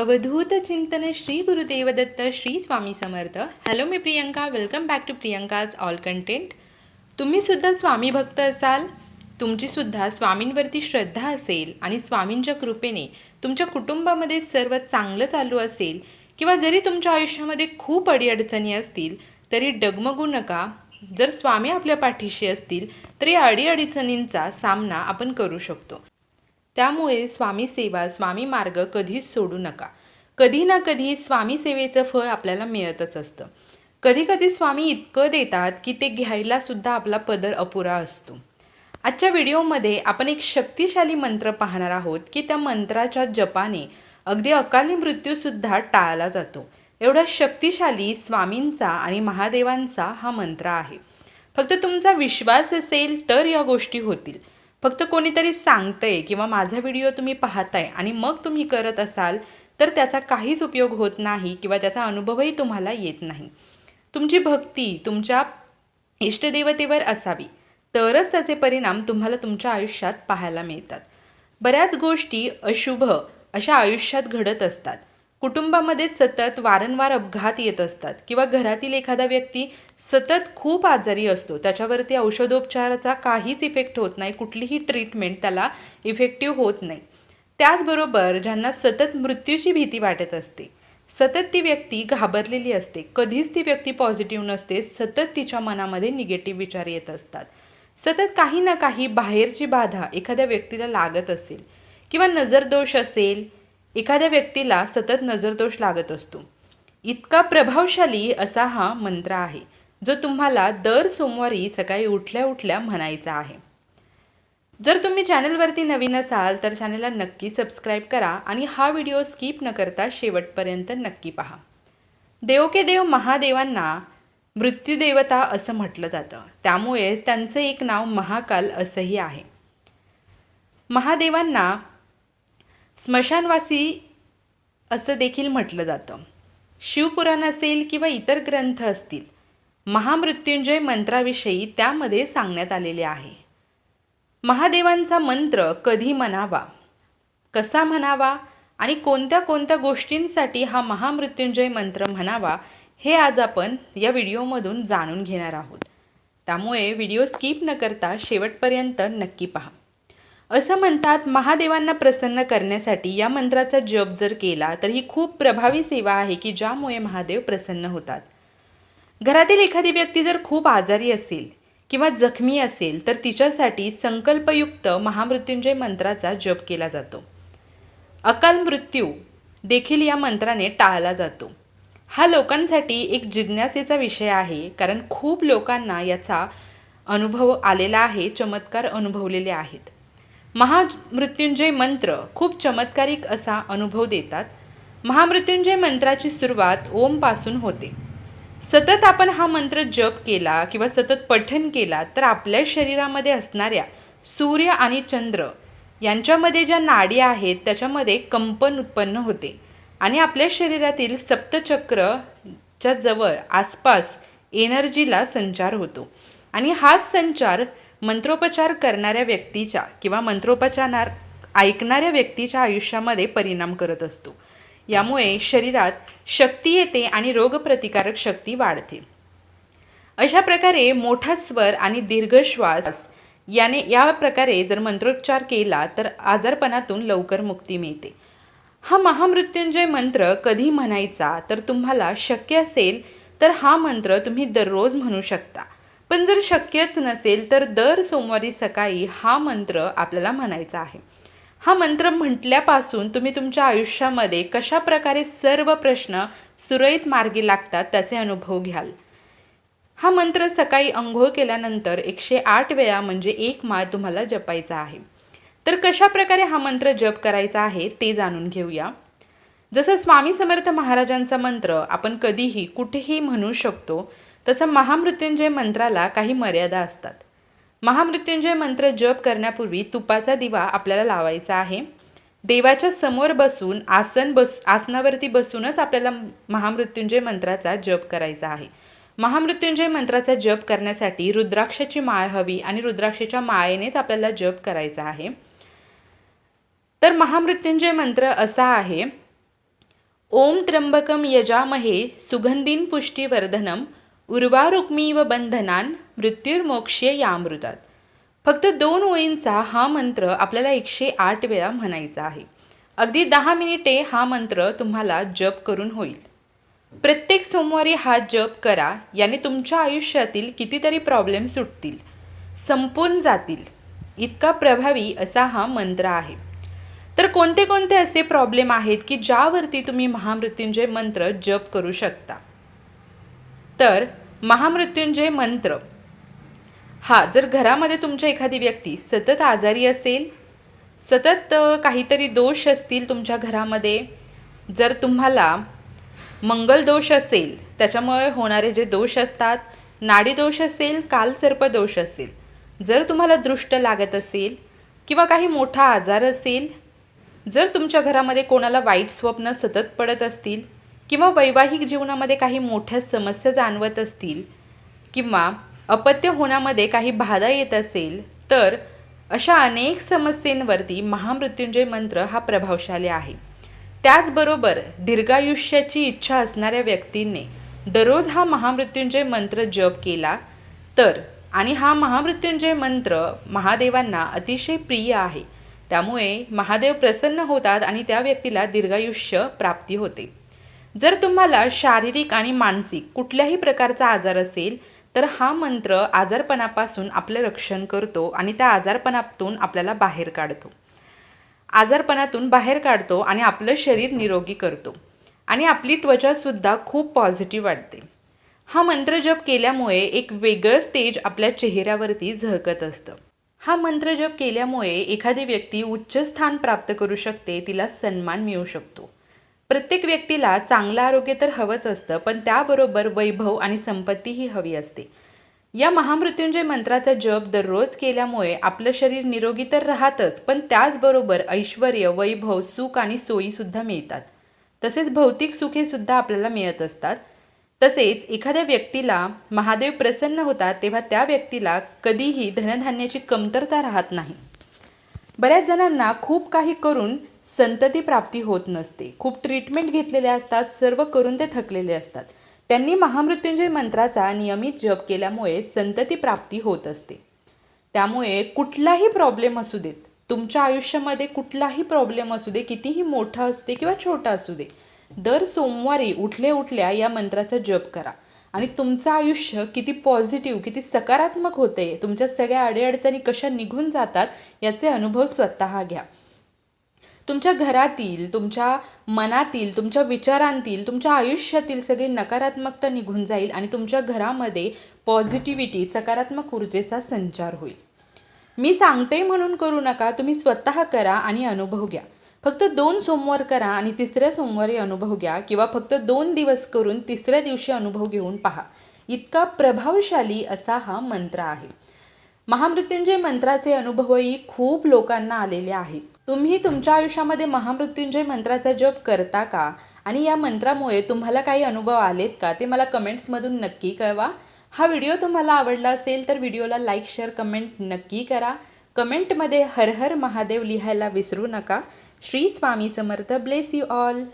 अवधूत चिंतन Shri Gurudevdatta Shri Swami Samarth. Hello me Priyanka. Welcome back to Priyanka's all content तुम्ही सुद्धा स्वामी भक्त असाल? तुमचीसुद्धा स्वामींवरती श्रद्धा असेल आणि स्वामींच्या कृपेने तुमच्या कुटुंबामध्ये सर्व चांगलं चालू असेल किंवा जरी तुमच्या आयुष्यामध्ये खूप अडीअडचणी असतील तरी डगमगू नका. जर स्वामी आपल्या पाठीशी असतील तर या अडीअडचणींचा सामना आपण करू शकतो. त्यामुळे स्वामी सेवा स्वामी मार्ग कधीच सोडू नका. कधी ना कधी स्वामी सेवेचं फळ आपल्याला मिळतच असतं. कधी कधी स्वामी इतकं देतात की ते घ्यायला सुद्धा आपला पदर अपुरा असतो. आजच्या व्हिडिओमध्ये आपण एक शक्तिशाली मंत्र पाहणार आहोत की त्या मंत्राच्या जपाने अगदी अकाली मृत्यूसुद्धा टाळला जातो. एवढा शक्तिशाली स्वामींचा आणि महादेवांचा हा मंत्र आहे. फक्त तुमचा विश्वास असेल तर या गोष्टी होतील. फक्त कोणीतरी सांगतंय किंवा माझा व्हिडिओ तुम्ही पाहताय आणि मग तुम्ही करत असाल तर त्याचा काहीच उपयोग होत नाही किंवा त्याचा अनुभवही तुम्हाला येत नाही. तुमची भक्ती तुमच्या इष्टदेवतेवर असावी तरच त्याचे परिणाम तुम्हाला तुमच्या आयुष्यात पाहायला मिळतात. बऱ्याच गोष्टी अशुभ अशा आयुष्यात घडत असतात. कुटुंबामध्ये सतत वारंवार अपघात येत असतात किंवा घरातील एखादा व्यक्ती सतत खूप आजारी असतो त्याच्यावरती औषधोपचाराचा काहीच इफेक्ट होत नाही कुठलीही ट्रीटमेंट त्याला इफेक्टिव्ह होत नाही. त्याचबरोबर ज्यांना सतत मृत्यूची भीती वाटत असते सतत ती व्यक्ती घाबरलेली असते कधीच ती व्यक्ती पॉझिटिव्ह नसते सतत तिच्या मनामध्ये निगेटिव्ह विचार येत असतात. सतत काही ना काही बाहेरची बाधा एखाद्या व्यक्तीला लागत असेल किंवा नजरदोष असेल एखाद्या व्यक्तीला सतत नजरदोष लागत असतो. इतका प्रभावशाली असा हा मंत्र आहे जो तुम्हाला दर सोमवारी सकाळी उठल्या उठल्या म्हणायचा आहे. जर तुम्ही चॅनलवरती नवीन असाल तर चॅनलला नक्की सबस्क्राईब करा आणि हा व्हिडिओ स्किप न करता शेवटपर्यंत नक्की पहा. देव के देव महादेवांना मृत्यूदेवता असं म्हटलं जातं. त्यामुळेच त्यांचं एक नाव महाकाल असंही आहे. महादेवांना स्मशानवासी असं देखील म्हटलं जातं. शिवपुराण असेल किंवा इतर ग्रंथ असतील महामृत्युंजय मंत्राविषयी त्यामध्ये सांगण्यात आलेले आहे. महादेवांचा मंत्र कधी म्हणावा कसा म्हणावा आणि कोणत्या कोणत्या गोष्टींसाठी हा महामृत्युंजय मंत्र म्हणावा हे आज आपण या व्हिडिओमधून जाणून घेणार आहोत. त्यामुळे व्हिडिओ स्किप न करता शेवटपर्यंत नक्की पहा. असं म्हणतात महादेवांना प्रसन्न करण्यासाठी या मंत्राचा जप जर केला तर ही खूप प्रभावी सेवा आहे की ज्यामुळे महादेव प्रसन्न होतात. घरातील एखादी व्यक्ती जर खूप आजारी असेल किंवा जखमी असेल तर तिच्यासाठी संकल्पयुक्त महामृत्युंजय मंत्राचा जप केला जातो. अकाल मृत्यू देखील या मंत्राने टाळला जातो. हा लोकांसाठी एक जिज्ञासेचा विषय आहे कारण खूप लोकांना याचा अनुभव आलेला आहे चमत्कार अनुभवलेले आहेत. महामृत्युंजय मंत्र खूप चमत्कारिक असा अनुभव देतात. महामृत्युंजय मंत्राची सुरुवात ओमपासून होते. सतत आपण हा मंत्र जप केला किंवा सतत पठन केला तर आपल्या शरीरामध्ये असणाऱ्या सूर्य आणि चंद्र यांच्यामध्ये ज्या नाडी आहेत त्याच्यामध्ये कंपन उत्पन्न होते आणि आपल्या शरीरातील सप्तचक्रच्या जवळ आसपास एनर्जीला संचार होतो. आणि हाच संचार मंत्रोपचार करणाऱ्या व्यक्तीच्या किंवा मंत्रोपचार ऐकणाऱ्या व्यक्तीच्या आयुष्यामध्ये परिणाम करत असतो. यामुळे शरीरात शक्ती येते आणि रोगप्रतिकारक शक्ती वाढते. अशा प्रकारे मोठा स्वर आणि दीर्घ श्वास याने या प्रकारे जर मंत्रोच्चार केला तर आजारपणातून लवकर मुक्ती मिळते. हा महामृत्युंजय मंत्र कधी म्हणायचा? तर तुम्हाला शक्य असेल तर हा मंत्र तुम्ही दररोज म्हणू शकता. पण जर शक्यच नसेल तर दर सोमवारी सकाळी हा मंत्र आपल्याला म्हणायचा आहे. हा मंत्र म्हटल्यापासून तुम्ही तुमच्या आयुष्यामध्ये कशा प्रकारे सर्व प्रश्न सुरळीत मार्गी लागतात त्याचे अनुभव घ्याल. हा मंत्र सकाळी अंघोळ केल्यानंतर एकशे आठ वेळा म्हणजे एक माळ तुम्हाला जपायचा आहे. तर कशा प्रकारे हा मंत्र जप करायचा आहे ते जाणून घेऊया. जसं स्वामी समर्थ महाराजांचा मंत्र आपण कधीही कुठेही म्हणू शकतो तसं महामृत्युंजय मंत्राला काही मर्यादा असतात. महामृत्युंजय मंत्र जप करण्यापूर्वी तुपाचा दिवा आपल्याला लावायचा आहे. देवाच्या समोर बसून आसन बस आसनावरती बसूनच आपल्याला महामृत्युंजय मंत्राचा जप करायचा आहे. महामृत्युंजय मंत्राचा जप करण्यासाठी रुद्राक्षाची माळ हवी आणि रुद्राक्षाच्या माळेनेच आपल्याला जप करायचा आहे. तर महामृत्युंजय मंत्र असा आहे. ओम त्र्यंबकम यजामहे सुगंधीन पुष्टीवर्धनम उर्वारुक्मी व बंधनान मृत्युर्मोक्षे या अमृतात फक्त दोन ओळींचा हा मंत्र आपल्याला एकशे आठ वेळा म्हणायचा आहे. अगदी दहा मिनिटे हा मंत्र तुम्हाला जप करून होईल. प्रत्येक सोमवारी हा जप करा याने तुमच्या आयुष्यातील कितीतरी प्रॉब्लेम सुटतील संपून जातील. इतका प्रभावी असा हा मंत्र आहे. तर कोणते कोणते असे प्रॉब्लेम आहेत की ज्यावरती तुम्ही महामृत्युंजय मंत्र जप करू शकता? तर महामृत्युंजय मंत्र. हा जर घरामध्ये तुमच्या एखादी व्यक्ती सतत आजारी असेल सतत काहीतरी दोष असतील तुमच्या घरामध्ये जर तुम्हाला मंगल दोष असेल त्याच्यामुळे होणारे जे दोष असतात नाडी दोष असेल कालसर्प दोष असेल जर तुम्हाला दृष्ट लागत असेल किंवा काही मोठा आजार असेल जर तुमच्या घरामध्ये कोणाला वाईट स्वप्न सतत पडत असतील किंवा वैवाहिक जीवनामध्ये काही मोठ्या समस्या जाणवत असतील किंवा अपत्य होण्यामध्ये काही बाधा येत असेल तर अशा अनेक समस्येंवरती महामृत्युंजय मंत्र हा प्रभावशाली आहे. त्याचबरोबर दीर्घायुष्याची इच्छा असणाऱ्या व्यक्तींनी दररोज हा महामृत्युंजय मंत्र जप केला तर आणि हा महामृत्युंजय मंत्र महादेवांना अतिशय प्रिय आहे. त्यामुळे महादेव प्रसन्न होतात आणि त्या व्यक्तीला दीर्घायुष्य प्राप्ती होते. जर तुम्हाला शारीरिक आणि मानसिक कुठल्याही प्रकारचा आजार असेल तर हा मंत्र आजारपणापासून आपलं रक्षण करतो आणि त्या आजारपणातून आपल्याला बाहेर काढतो. आजारपणातून बाहेर काढतो आणि आपलं शरीर निरोगी करतो. आणि आपली त्वचासुद्धा खूप पॉझिटिव्ह वाटते. हा मंत्र जप केल्यामुळे एक वेगळंच तेज आपल्या चेहऱ्यावरती झळकत असतं. हा मंत्र जप केल्यामुळे एखादी व्यक्ती उच्च स्थान प्राप्त करू शकते तिला सन्मान मिळू शकतो. प्रत्येक व्यक्तीला चांगलं आरोग्य तर हवंच असतं पण त्याबरोबर वैभव आणि संपत्तीही हवी असते. या महामृत्युंजय मंत्राचा जप दररोज केल्यामुळे आपलं शरीर निरोगी तर राहतच पण त्याचबरोबर ऐश्वर वैभव सुख आणि सोयीसुद्धा मिळतात. तसेच भौतिक सुखेसुद्धा आपल्याला मिळत असतात. तसेच एखाद्या व्यक्तीला महादेव प्रसन्न होतात तेव्हा त्या व्यक्तीला कधीही धनधान्याची कमतरता राहत नाही. बऱ्याच जणांना खूप काही करून संतती प्राप्ती होत नसते. खूप ट्रीटमेंट घेतलेले असतात सर्व करून ते थकलेले असतात. त्यांनी महामृत्युंजय मंत्राचा नियमित जप केल्यामुळे संतती प्राप्ती होत असते. त्यामुळे कुठलाही प्रॉब्लेम असू देत तुमच्या आयुष्यामध्ये कुठलाही प्रॉब्लेम असू दे कितीही मोठा असू दे किंवा छोटा असू दे दर सोमवारी उठल्या उठल्या या मंत्राचा जप करा. आणि तुमचं आयुष्य किती पॉझिटिव्ह किती सकारात्मक होते तुमच्या सगळ्या अडीअडचणी कशा निघून जातात याचे अनुभव स्वतः घ्या. तुमच्या घरातील तुमच्या मनातील तुमच्या विचारांतील तुमच्या आयुष्यातील सगळी नकारात्मकता निघून जाईल आणि तुमच्या घरामध्ये पॉझिटिव्हिटी सकारात्मक ऊर्जेचा संचार होईल. मी सांगते म्हणून करू नका तुम्ही स्वतः करा आणि अनुभव घ्या. फक्त दोन सोमवार करा आणि तिसऱ्या सोमवारी अनुभव घ्या किंवा फक्त दोन दिवस करून तिसऱ्या दिवशी अनुभव घेऊन पहा. इतका प्रभावशाली असा हा मंत्र आहे. महामृत्युंजय मंत्राचे अनुभवही खूप लोकांना आलेले आहेत. तुम्ही तुमच्या आयुष्यामध्ये महामृत्युंजय मंत्राचा जप करता का? आणि या मंत्रामुळे तुम्हाला काही अनुभव आलेत का? ते मला कमेंट्समधून नक्की कळवा. हा व्हिडिओ तुम्हाला आवडला असेल तर व्हिडिओला लाईक शेअर कमेंट नक्की करा. कमेंटमध्ये हर हर महादेव लिहायला विसरू नका. Shri Swami Samarth. Bless you all